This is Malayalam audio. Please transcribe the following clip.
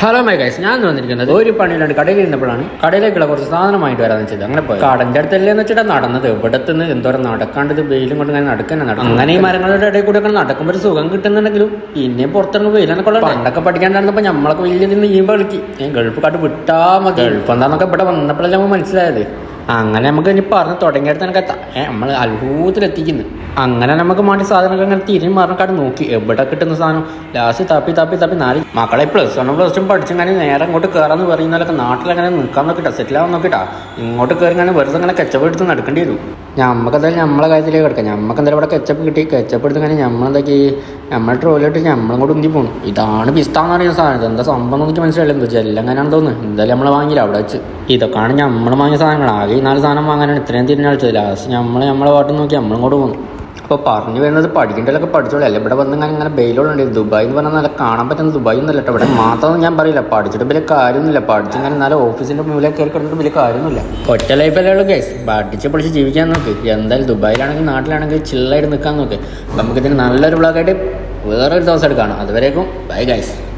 ഹലോ മൈ ഗൈസ് ഞാൻ വന്നിരിക്കുന്നത് ഒരു പണിയിലുണ്ട് കടയിൽ ഇരുന്നപ്പോഴാണ്. കടയിലേക്കുള്ള കുറച്ച് സാധനമായിട്ട് വരാന്ന് വെച്ചത്. അങ്ങനെ പോയി കടന്റെ അടുത്തല്ലേന്ന് വെച്ചിട്ട് നടന്നത്. ഇവിടത്തുനിന്ന് എന്തോരം നടക്കാണ്ടത് വെയിലും കൊണ്ട് ഇങ്ങനെ നടക്കാൻ നടക്കും. അങ്ങനെ ഈ മരങ്ങളുടെ ഇടയിൽ കൂടെ ഒക്കെ നടക്കുമ്പോൾ ഒരു സുഖം കിട്ടുന്നുണ്ടെങ്കിലും പിന്നെ പുറത്തിറങ്ങുമ്പോൾ വെയിലൊക്കെ പണ്ടൊക്കെ പഠിക്കാണ്ടായിരുന്നപ്പോൾ നമ്മളൊക്കെ വലിയ നിന്ന് കളിക്കും ഗൾഫ് കാട്ട് വിട്ടാ മതി. ഗൾഫ് എന്താന്നൊക്കെ ഇവിടെ വന്നപ്പോഴല്ലേ നമ്മൾ മനസ്സിലായത്. അങ്ങനെ നമുക്ക് ഇനി പറഞ്ഞ് തുടങ്ങിയിടത്ത് എത്താം ഏഹ് നമ്മൾ അത്ഭുതത്തിലെത്തിക്കുന്നു. അങ്ങനെ നമുക്ക് വേണ്ടി സാധനങ്ങൾ അങ്ങനെ തിരിഞ്ഞ് മറക്കാട്ട് നോക്കി. എവിടെ കിട്ടുന്ന സാധനം? ലാസ്റ്റ് തപ്പി തപ്പി തപ്പി നാല്. മക്കളെ പ്ലസ് വൺ പ്ലസ് ടു പഠിച്ചിങ്ങനെ നേരെ ഇങ്ങോട്ട് കയറാന്ന് പറയുന്നതിലൊക്കെ നാട്ടിലങ്ങനെ നിൽക്കാൻ നോക്കിട്ടാ സെറ്റിലാവാൻ നോക്കിട്ടാ. ഇങ്ങോട്ട് കയറി ഇങ്ങനെ വെറുതെ ഇങ്ങനെ കെച്ചപ്പ് എടുത്ത് നടക്കേണ്ടി വരും. നമുക്ക് എന്തായാലും നമ്മളെ കാര്യത്തിലേക്ക് കിടക്കാം. നമുക്ക് എന്തായാലും ഇവിടെ കെച്ചപ്പ് കിട്ടി. കെച്ചപ്പ് എടുത്ത് ഇങ്ങനെ നമ്മളെന്താക്കി നമ്മൾ ട്രോലിട്ട് നമ്മളും കൂടെ ഉന്തി പോകണം ഇതാണ് പിസ്താന്ന് പറയുന്ന സാധനം. എന്താ സംഭവം എന്ന് എനിക്ക് മനസ്സിലായില്ല. എന്താ വെച്ചാൽ എല്ലാം തോന്നുന്നു. എന്തായാലും നമ്മൾ വാങ്ങിയില്ല അവിടെ വെച്ച്. ഇതൊക്കെയാണ് നമ്മൾ വാങ്ങിയ സാധനങ്ങൾ ആകെ ഈ നാല് സാധനം വാങ്ങാനാണ് ഇത്രയും തിരിഞ്ഞാഴ്ച ലാസ്റ്റ് നമ്മൾ നമ്മളെ വാട്ടം നോക്കി നമ്മളും കൂടെ പോകുന്നു അപ്പോൾ പറഞ്ഞു വരുന്നത് പഠിക്കേണ്ടതൊക്കെ പഠിച്ചോളൂ. അല്ല? ഇവിടെ വന്ന് ഞാൻ ഇങ്ങനെ ബെയിലുണ്ട് ദുബായ് എന്ന് പറഞ്ഞാൽ നല്ല കാണാൻ പറ്റുന്ന ദുബായ് ഒന്നും കേട്ടോ ഇവിടെ മാത്രം ഞാൻ പറയില്ല. പഠിച്ചിട്ട് വലിയ കാര്യമൊന്നുമില്ല. പഠിച്ചിങ്ങനെ നല്ല ഓഫീസിന്റെ മുമ്പിലെ കയറി കിടന്നിട്ട് വലിയ കാര്യമൊന്നുമില്ല. ഒറ്റ ലൈഫല്ലേ ഉള്ളൂ കേസ് പഠിച്ച് പൊളിച്ച് ജീവിക്കാൻ നോക്ക്. എന്തായാലും ദുബായിലാണെങ്കിൽ നാട്ടിലാണെങ്കിൽ ചില്ലായിട്ട് നിൽക്കാൻ നോക്ക്. നമുക്കിതിന് നല്ലൊരു ബ്ലോഗായിട്ട് വേറൊരു ദിവസം കാണാം. അതുവരേക്കും ബൈ ഗൈസ്